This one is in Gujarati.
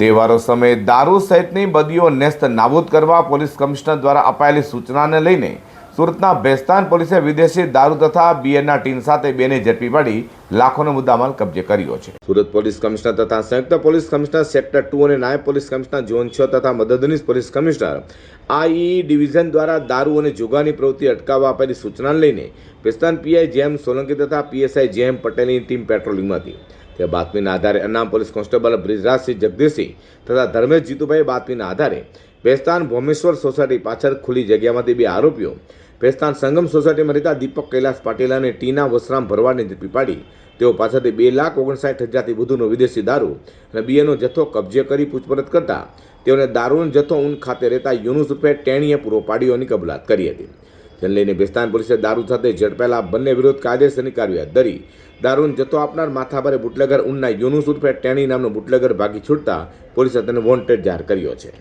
તહેવારો સમયે દારૂ સહિતની બદીઓ નેસ્ત નાબૂદ કરવા પોલીસ કમિશનર દ્વારા અપાયેલી સૂચનાને લઈને સુરતના ભેસ્તાન પોલીસે વિદેશી દારૂ તથા બિયરના ટીન સાથે બેને ઝડપી પાડી લાખોનો મુદ્દામાલ કબજે કર્યો છે. સુરત પોલીસ કમિશનર તથા સંયુક્ત પોલીસ કમિશનર સેક્ટર ટુ અને નાયબ પોલીસ કમિશનર ઝોન છ તથા મદદનીશ પોલીસ કમિશનર આઈ ડિવિઝન દ્વારા દારૂ અને જુગાની પ્રવૃત્તિ અટકાવવા આપેલી સૂચનાને લઈને ભેસ્તાન પીઆઈ જેએમ સોલંકી તથા પીએસઆઈ જેએમ પટેલની ટીમ પેટ્રોલિંગમાં હતી. તે બાતમીના આધારે અનામ પોલીસ કોન્સ્ટેબલ બ્રિજરાજસિંહ જગદીશસિંહ તથા ધર્મેશ જીતુભાઈ બાતમીના આધારે ભેસ્તાન ભોમેશ્વર સોસાયટી પાછળ ખુલ્લી જગ્યામાંથી બે આરોપીઓ ભેસ્તાન સંગમ સોસાયટીમાં રહેતા દીપક કૈલાસ પાટીલ અને ટીના વસરામ ભરવાડને ઝડપી પાડી. તેઓ પાસેથી બે લાખ ઓગણસાઠ હજારથી વધુનો વિદેશી દારૂ અને બીએનો જથ્થો કબજે કરી પૂછપરછ કરતા તેઓને દારૂનો જથ્થો ઊન ખાતે રહેતા યુનુસુફે ટેણીએ પૂરો પાડ્યોની કબૂલાત કરી હતી. જેને લઈને ભેસ્તાન પોલીસે દારૂ સાથે ઝડપેલા બંને વિરુદ્ધ કાયદેસરની કાર્યવાહી ધરી દારૂનો જથ્થો આપનાર માથાભારે બુટલેગર ઉનના યુનુસ ઉર્ફે ટેણી નામનો બુટલેગર ભાગી છૂટતા પોલીસે તેને વોન્ટેડ જાહેર કર્યો છે.